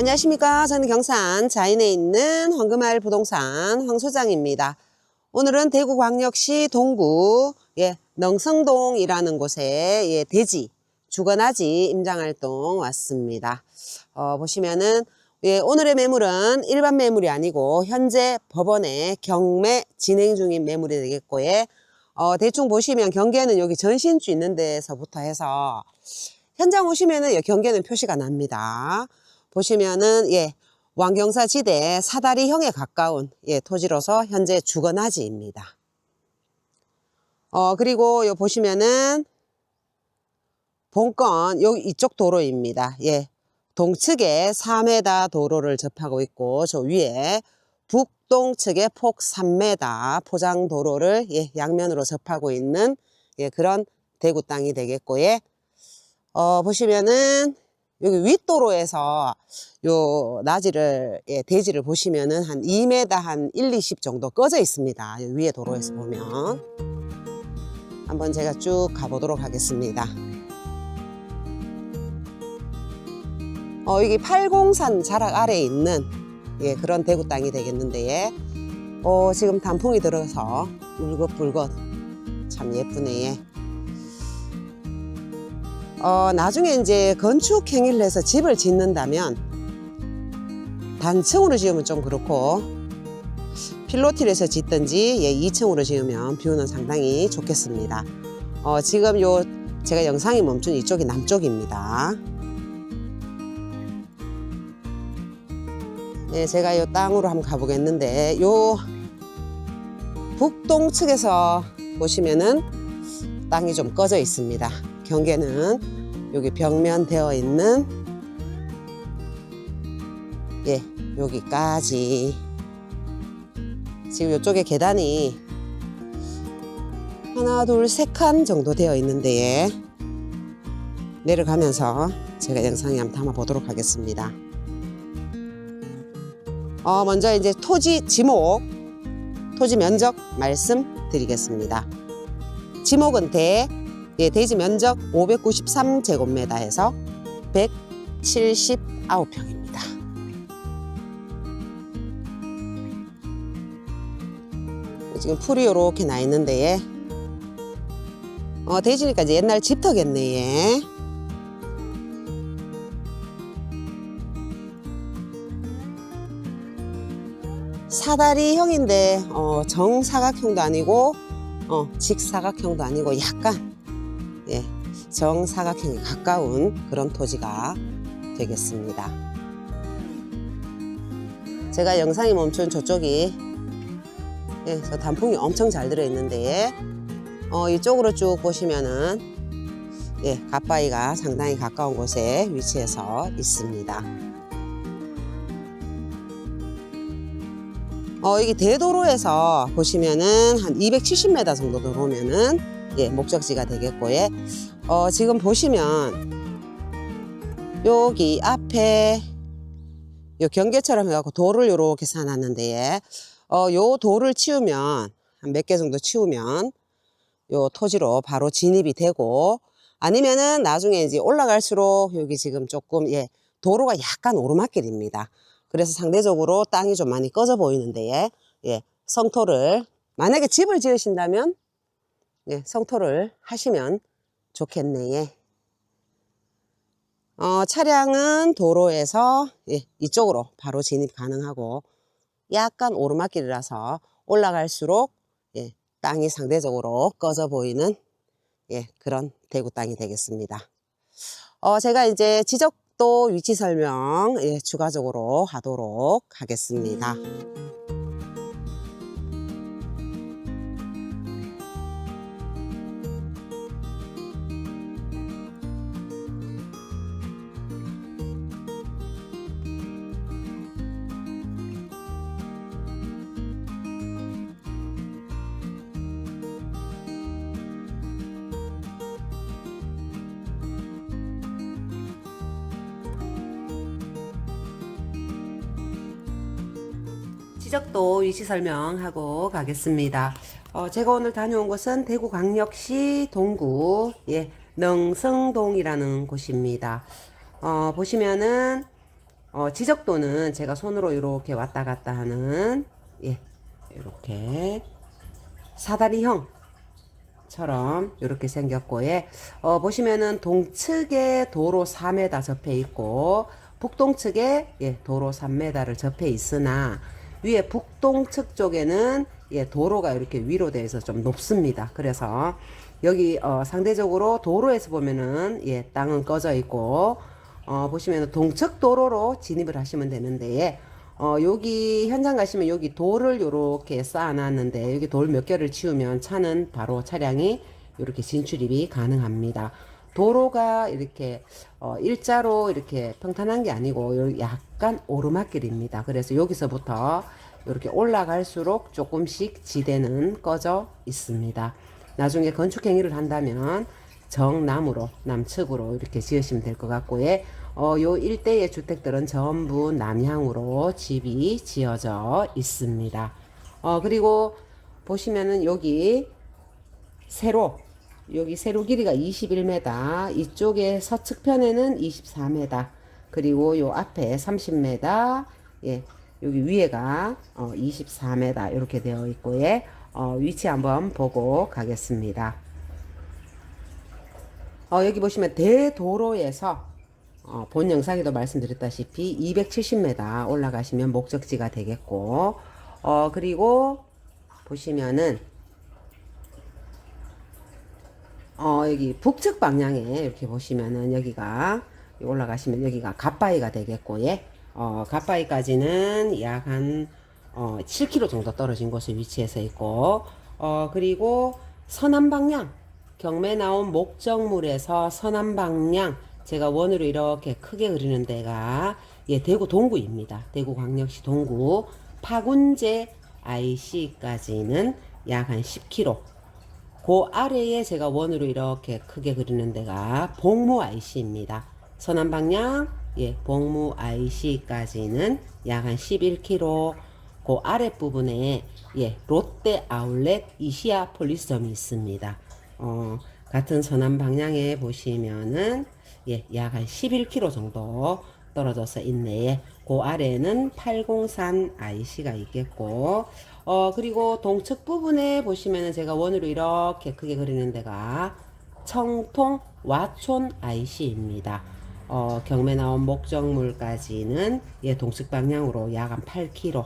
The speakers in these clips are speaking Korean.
안녕하십니까. 저는 경산 자인에 있는 황금알 부동산 황 소장입니다. 오늘은 대구광역시 동구 예, 능성동이라는 곳에 예, 대지 주거나지 임장활동 왔습니다. 어, 보시면은 예, 오늘의 매물은 일반 매물이 아니고 현재 법원에 경매 진행 중인 매물이 되겠고 예, 어, 대충 보시면 경계는 여기 전신주 있는 데서부터 해서 현장 오시면은 예, 경계는 표시가 납니다. 보시면은 예 왕경사 지대 사다리형에 가까운 예 토지로서 현재 주거나지입니다. 어 그리고 요 보시면은 본건 요 이쪽 도로입니다. 예 동측에 4m 도로를 접하고 있고 저 위에 북동측에 폭 3m 포장 도로를 예 양면으로 접하고 있는 예 그런 대구 땅이 되겠고 예. 어 보시면은 여기 윗도로에서 요 나지를 예, 대지를 보시면은 한 2m 한 1, 20 정도 꺼져 있습니다. 요 위에 도로에서 보면 한번 제가 쭉 가보도록 하겠습니다. 어, 여기 팔공산 자락 아래에 있는 예, 그런 대구 땅이 되겠는데 예. 어, 지금 단풍이 들어서 울긋불긋 참 예쁘네. 예. 어, 나중에 이제 건축 행위를 해서 집을 짓는다면 단층으로 지으면 좀 그렇고 필로틸에서 짓든지 예, 2층으로 지으면 뷰는 상당히 좋겠습니다. 어, 지금 요 제가 영상이 멈춘 이쪽이 남쪽입니다. 네, 제가 요 땅으로 한번 가보겠는데 요 북동측에서 보시면은 땅이 좀 꺼져 있습니다. 경계는 여기 벽면 되어 있는 예 여기까지 지금 이쪽에 계단이 하나 둘 세 칸 정도 되어 있는데 예. 내려가면서 제가 영상에 한번 담아 보도록 하겠습니다. 어 먼저 이제 토지 지목 토지 면적 말씀드리겠습니다. 지목은 대 예, 대지 면적 593제곱미터에서 179평입니다. 지금 풀이 이렇게 나 있는데 예. 어, 대지니까 이제 옛날 집터겠네 예. 사다리형인데 어, 정사각형도 아니고 어, 직사각형도 아니고 약간 예, 정사각형에 가까운 그런 토지가 되겠습니다. 제가 영상이 멈춘 저쪽이 예, 저 단풍이 엄청 잘 들어있는데 어, 이쪽으로 쭉 보시면은 예, 갓바위가 상당히 가까운 곳에 위치해서 있습니다. 어, 여기 대도로에서 보시면은 한 270m 정도 들어오면은 예, 목적지가 되겠고, 예. 어, 지금 보시면 여기 앞에 요 경계처럼 해갖고 돌을 요렇게 쌓아놨는데, 예. 어, 요 돌을 치우면 한 몇 개 정도 치우면 요 토지로 바로 진입이 되고 아니면은 나중에 이제 올라갈수록 여기 지금 조금 예, 도로가 약간 오르막길입니다. 그래서 상대적으로 땅이 좀 많이 꺼져 보이는데 예, 예, 성토를 만약에 집을 지으신다면 예, 성토를 하시면 좋겠네. 예. 어, 차량은 도로에서 예, 이쪽으로 바로 진입 가능하고 약간 오르막길이라서 올라갈수록 예, 땅이 상대적으로 꺼져 보이는 예, 그런 대구 땅이 되겠습니다. 어, 제가 이제 지적도 위치 설명 예, 추가적으로 하도록 하겠습니다. 지적도 위치 설명하고 가겠습니다. 어, 제가 오늘 다녀온 곳은 대구 광역시 동구 예, 능성동이라는 곳입니다. 어, 보시면은 어, 지적도는 제가 손으로 이렇게 왔다 갔다 하는 예, 이렇게 사다리형 처럼 이렇게 생겼고 예. 어, 보시면은 동측에 도로 4m 접해 있고 북동측에 예, 도로 3m를 접해 있으나 위에 북동측 쪽에는 예, 도로가 이렇게 위로 돼서 좀 높습니다. 그래서 여기 어, 상대적으로 도로에서 보면은 예, 땅은 꺼져 있고 어, 보시면 동측 도로로 진입을 하시면 되는데 어, 여기 현장 가시면 여기 돌을 요렇게 쌓아놨는데 여기 돌 몇 개를 치우면 차는 바로 차량이 이렇게 진출입이 가능합니다. 도로가 이렇게 어, 일자로 이렇게 평탄한 게 아니고 요- 약간 오르막길입니다. 그래서 여기서부터 이렇게 올라갈수록 조금씩 지대는 꺼져 있습니다. 나중에 건축 행위를 한다면 정남으로 남측으로 이렇게 지으시면 될 것 같고 예. 어, 요 일대의 주택들은 전부 남향으로 집이 지어져 있습니다. 어, 그리고 보시면은 여기 세로 여기 세로 길이가 21m 이쪽에 서측편에는 24m 그리고 요 앞에 30m 예 여기 위에가 어, 24m 이렇게 되어 있고 예 어, 위치 한번 보고 가겠습니다. 어, 여기 보시면 대도로에서 어, 본 영상에도 말씀드렸다시피 270m 올라가시면 목적지가 되겠고 어, 그리고 보시면은 어, 여기 북측 방향에 이렇게 보시면은 여기가 올라가시면 여기가 갓바위가 되겠고 예. 어, 갓바위까지는 약한 어, 7km 정도 떨어진 곳에 위치해서 있고 어, 그리고 서남 방향 경매 나온 목적물에서 서남 방향 제가 원으로 이렇게 크게 그리는 데가 예, 대구 동구입니다. 대구 광역시 동구 파군제 IC까지는 약 한 10km 그 아래에 제가 원으로 이렇게 크게 그리는 데가 복무 IC입니다. 서남 방향, 예, 복무 IC까지는 약 한 11km. 그 아랫부분에, 예, 롯데 아울렛 이시아 폴리스점이 있습니다. 어, 같은 서남 방향에 보시면은, 예, 약 한 11km 정도 떨어져서 있네. 그 아래는 803 IC가 있겠고, 어, 그리고 동측 부분에 보시면은 제가 원으로 이렇게 크게 그리는 데가 청통 와촌 IC입니다. 어, 경매 나온 목적물까지는 예, 동측 방향으로 약 한 8km.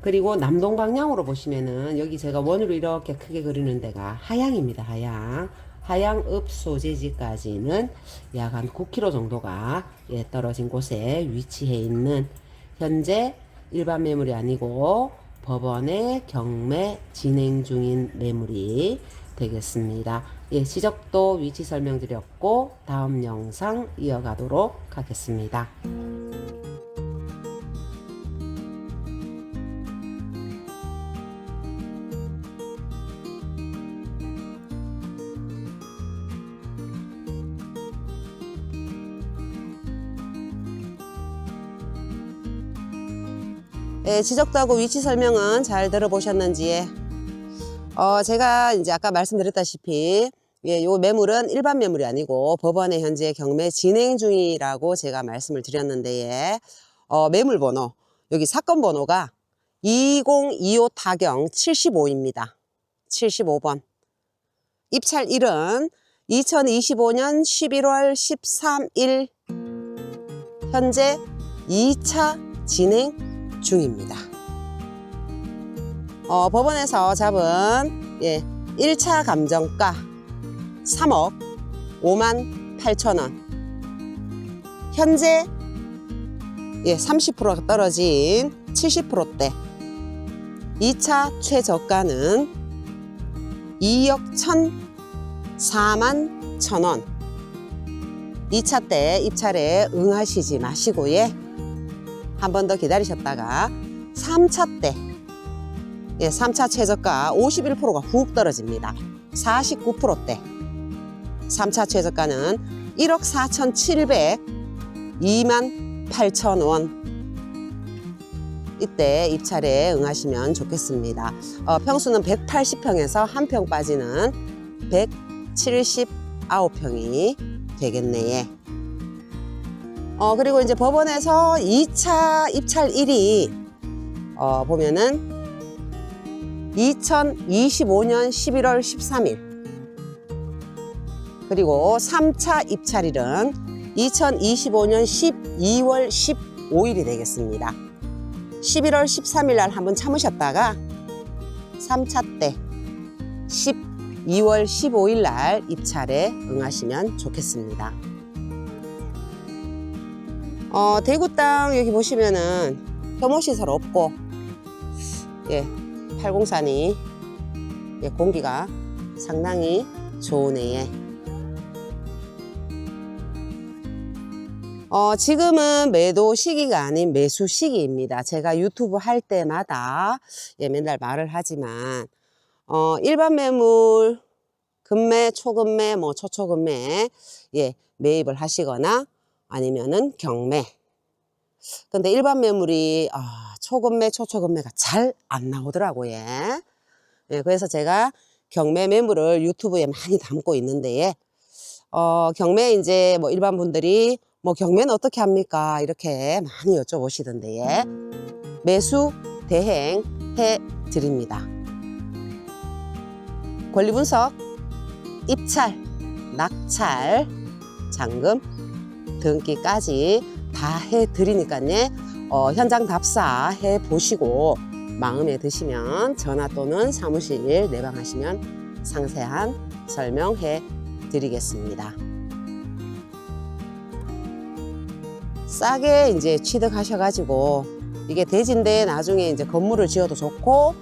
그리고 남동 방향으로 보시면은 여기 제가 원으로 이렇게 크게 그리는 데가 하양입니다. 하양. 하양읍 소재지까지는 약 한 9km 정도가 예, 떨어진 곳에 위치해 있는 현재 일반 매물이 아니고 법원의 경매 진행 중인 매물이 되겠습니다. 예, 지적도 위치 설명드렸고 다음 영상 이어가도록 하겠습니다. 예, 지적도 하고 위치 설명은 잘 들어보셨는지 어, 제가 이제 아까 말씀드렸다시피 예, 요 매물은 일반 매물이 아니고 법원에 현재 경매 진행 중이라고 제가 말씀을 드렸는데 예. 어, 매물 번호 여기 사건 번호가 2025 타경 75입니다. 75번. 입찰일은 2025년 11월 13일 현재 2차 진행 중입니다. 어, 법원에서 잡은 예, 1차 감정가 3억 5만 8천 원. 현재 예, 30%가 떨어진 70%대. 2차 최저가는 2억 1천 4만 천 원. 2차 때 입찰에 응하시지 마시고 예. 한 번 더 기다리셨다가 3차 때 예, 3차 최저가 51%가 훅 떨어집니다. 49%대. 3차 최저가는 1억 4,700 2만 8천 원. 이때 입찰에 응하시면 좋겠습니다. 어, 평수는 180평에서 한 평 빠지는 179평이 되겠네. 어, 그리고 이제 법원에서 2차 입찰 일이 어, 보면은 2025년 11월 13일 그리고 3차 입찰일은 2025년 12월 15일이 되겠습니다. 11월 13일 날 한번 참으셨다가 3차 때 12월 15일 날 입찰에 응하시면 좋겠습니다. 어, 대구 땅 여기 보시면은 혐오시설 없고 예, 팔공산이 예, 공기가 상당히 좋으네. 어, 지금은 매도 시기가 아닌 매수 시기입니다. 제가 유튜브 할 때마다 예, 맨날 말을 하지만 어, 일반 매물 금매, 초금매, 뭐 초초금매 예, 매입을 하시거나 아니면은 경매. 근데 일반 매물이 아, 초금매, 초초금매가 잘 안 나오더라고요. 예. 예, 그래서 제가 경매 매물을 유튜브에 많이 담고 있는데 어, 경매 이제 뭐 일반 분들이 뭐 경매는 어떻게 합니까? 이렇게 많이 여쭤보시던데 예. 매수 대행 해 드립니다. 권리 분석, 입찰, 낙찰, 잔금, 등기까지 다 해 드리니까요. 어, 현장 답사 해 보시고 마음에 드시면 전화 또는 사무실 내방하시면 상세한 설명해 드리겠습니다. 싸게 이제 취득하셔가지고 이게 대지인데 나중에 이제 건물을 지어도 좋고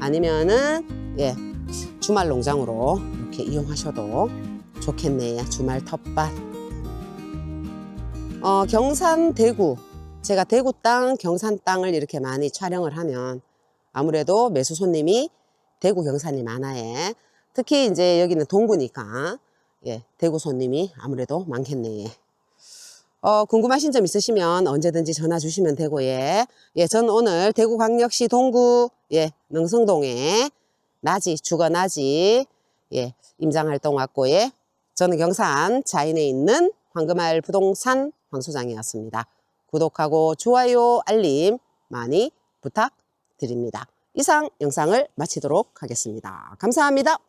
아니면은 예 주말 농장으로 이렇게 이용하셔도 좋겠네요. 주말 텃밭. 어, 경산 대구 제가 대구 땅, 경산 땅을 이렇게 많이 촬영을 하면 아무래도 매수 손님이 대구 경산이 많아요. 특히 이제 여기는 동구니까 예, 대구 손님이 아무래도 많겠네요. 어, 궁금하신 점 있으시면 언제든지 전화 주시면 되고, 예. 예, 전 오늘 대구광역시 동구, 예, 능성동에 나지, 주거 나지, 예, 임장활동 왔고, 예. 저는 경산 자인에 있는 황금알 부동산 황 소장이었습니다. 구독하고 좋아요, 알림 많이 부탁드립니다. 이상 영상을 마치도록 하겠습니다. 감사합니다.